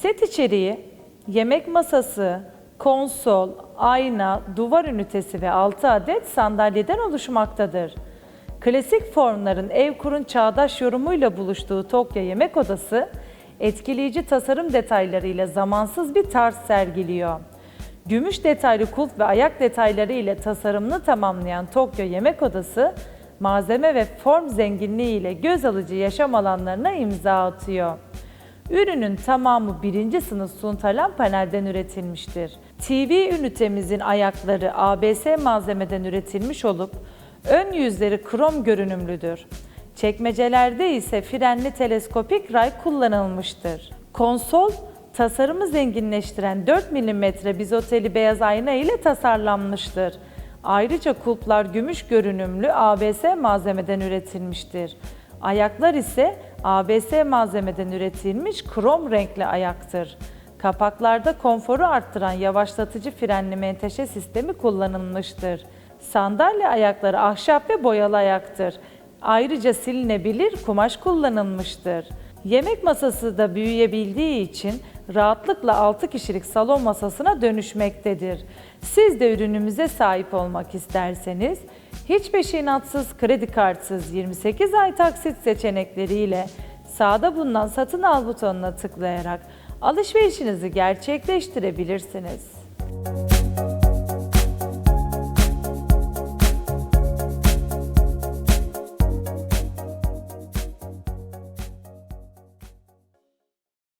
Set içeriği yemek masası, konsol, ayna, duvar ünitesi ve 6 adet sandalyeden oluşmaktadır. Klasik formların ev kurun çağdaş yorumuyla buluştuğu Tokyo Yemek Odası, etkileyici tasarım detaylarıyla zamansız bir tarz sergiliyor. Gümüş detaylı kulp ve ayak detayları ile tasarımını tamamlayan Tokyo Yemek Odası, malzeme ve form zenginliği ile göz alıcı yaşam alanlarına imza atıyor. Ürünün tamamı birinci sınıf suntalan panelden üretilmiştir. TV ünitemizin ayakları ABS malzemeden üretilmiş olup ön yüzleri krom görünümlüdür. Çekmecelerde ise frenli teleskopik ray kullanılmıştır. Konsol, tasarımı zenginleştiren 4 mm bizoteli beyaz ayna ile tasarlanmıştır. Ayrıca kulplar gümüş görünümlü ABS malzemeden üretilmiştir. Ayaklar ise ABS malzemeden üretilmiş krom renkli ayaktır. Kapaklarda konforu arttıran yavaşlatıcı frenli menteşe sistemi kullanılmıştır. Sandalye ayakları ahşap ve boyalı ayaktır. Ayrıca silinebilir kumaş kullanılmıştır. Yemek masası da büyüyebildiği için rahatlıkla 6 kişilik salon masasına dönüşmektedir. Siz de ürünümüze sahip olmak isterseniz hiç peşinatsız, kredi kartsız 28 ay taksit seçenekleriyle sağda bulunan satın al butonuna tıklayarak alışverişinizi gerçekleştirebilirsiniz.